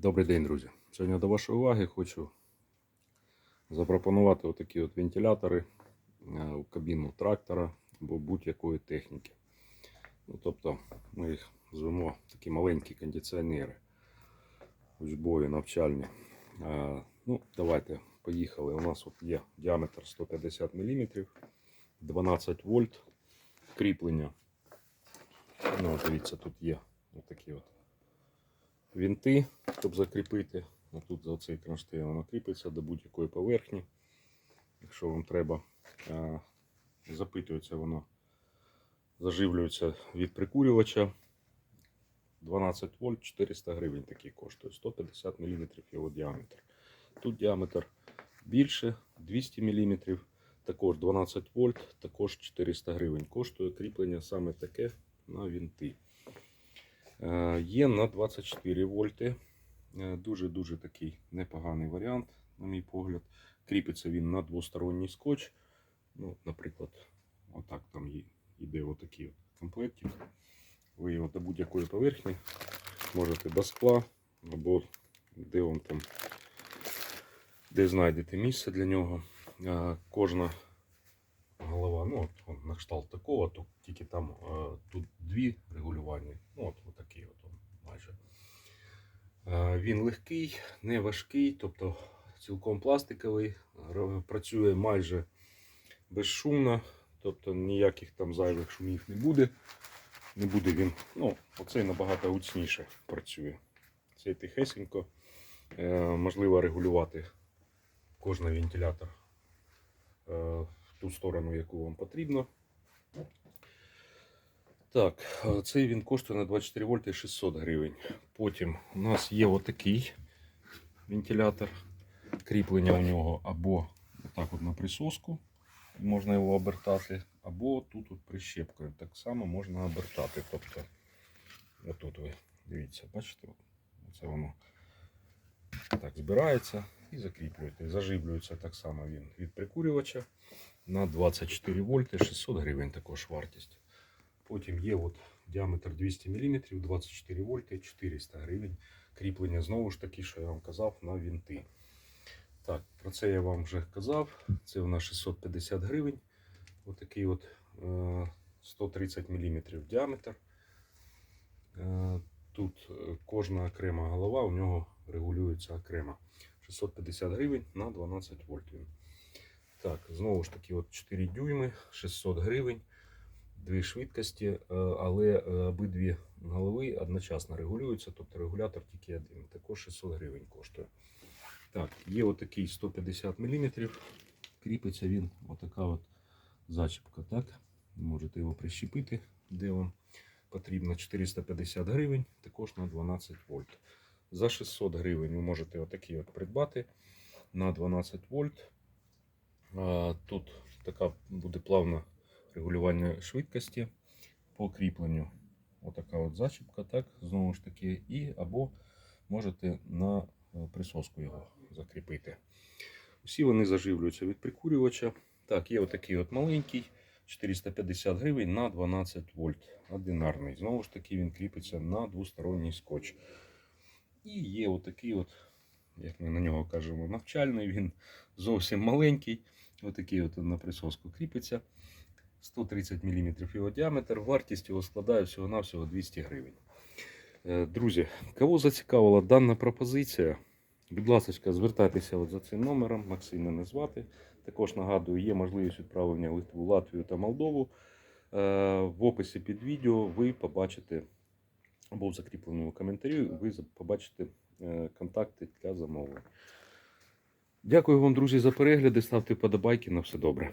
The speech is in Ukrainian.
Добрий день, друзі. Сьогодні до вашої уваги хочу запропонувати отакі от вентилятори е, у кабіну трактора або будь-якої техніки. Ну, тобто ми їх звемо такі маленькі кондиціонери учбові навчальні. Е, Ну, давайте, поїхали. У нас от є діаметр 150 мм, 12 вольт кріплення. Ну, дивіться, тут є отакі от вінти, щоб закріпити. Тут за цей кронштейн воно кріпиться до будь-якої поверхні. Якщо вам треба, запитується воно, заживлюється від прикурювача. 12 вольт 400 гривень такий коштує, 150 мм його діаметр. Тут діаметр більше 200 мм, також 12 вольт, також 400 гривень. Коштує кріплення саме таке на вінти. Е, Є на 24 вольти. Е, Дуже-дуже такий непоганий варіант, на мій погляд. Кріпиться він на двосторонній скотч. Ну, Наприклад, отак там йде отакий от комплектик. Ви його до будь-якої поверхні можете до скла або де вам там, де знайдете місце для нього. Е, Кожна ну от на кшталт такого, то тільки там е, тут дві регулювання. Ну от, такий от майже. Е, він легкий, не важкий, тобто цілком пластиковий, працює майже безшумно, тобто ніяких там зайвих шумів не буде. Не буде він, ну, оцей набагато гучніше працює. Цей тихесенько. Е, можливо регулювати кожний вентилятор ту сторону, яку вам потрібно. Так, е, цей він коштує на 24 вольти 600 гривень. Потім у нас є отакий вентилятор. Кріплення у нього або отак от на присоску, можна його обертати, або тут от прищепкою. Так само можна обертати. Тобто, отут ви дивіться, бачите, це воно так збирається і закріплюєте. Заживлюється так само він від прикурювача на 24 вольти, 600 гривень також вартість. Потім є от діаметр 200 мм, 24 вольти, 400 гривень. Кріплення знову ж таки, що я вам казав, на вінти. Так, про це я вам вже казав. Це у нас 650 гривень. Отакий от е, 130 мм діаметр. Е, Тут е, кожна окрема голова у нього регулюється окремо. 650 гривень на 12 вольт. Так, знову ж таки, от 4 дюйми, 600 гривень, дві швидкості, е, але е, обидві голови одночасно регулюються, тобто регулятор тільки один. Також 600 гривень коштує. Так, є отакий 150 мм. Кріпиться він, отака от зачіпка. Так, можете його прищепити, де вам потрібно 450 гривень, також на 12 вольт. За 600 гривень ви можете отакий от придбати на 12 вольт. Тут така буде плавне регулювання швидкості по кріпленню. Отака от зачіпка, так, знову ж таки, і або можете на е, присоску його закріпити. Усі вони заживлюються від прикурювача. Так, є отакий от маленький, 450 гривень на 12 вольт. Одинарний. Знову ж таки, він кріпиться на двосторонній скотч. І є отакий от, як ми на нього кажемо, навчальний. Він зовсім маленький. Отакий от на присоску кріпиться. 130 мм його діаметр. Вартість його складає всього-навсього 200 гривень. Е, Друзі, кого зацікавила дана пропозиція, будь ласка, звертайтеся от за цим номером. Максим мене звати. Також нагадую, є можливість відправлення Литву, Латвію та Молдову. Е, В описі під відео ви побачите або в закріпленому коментарі ви побачите контакти для замовлень. Дякую вам, друзі, за перегляди. Ставте вподобайки. На все добре.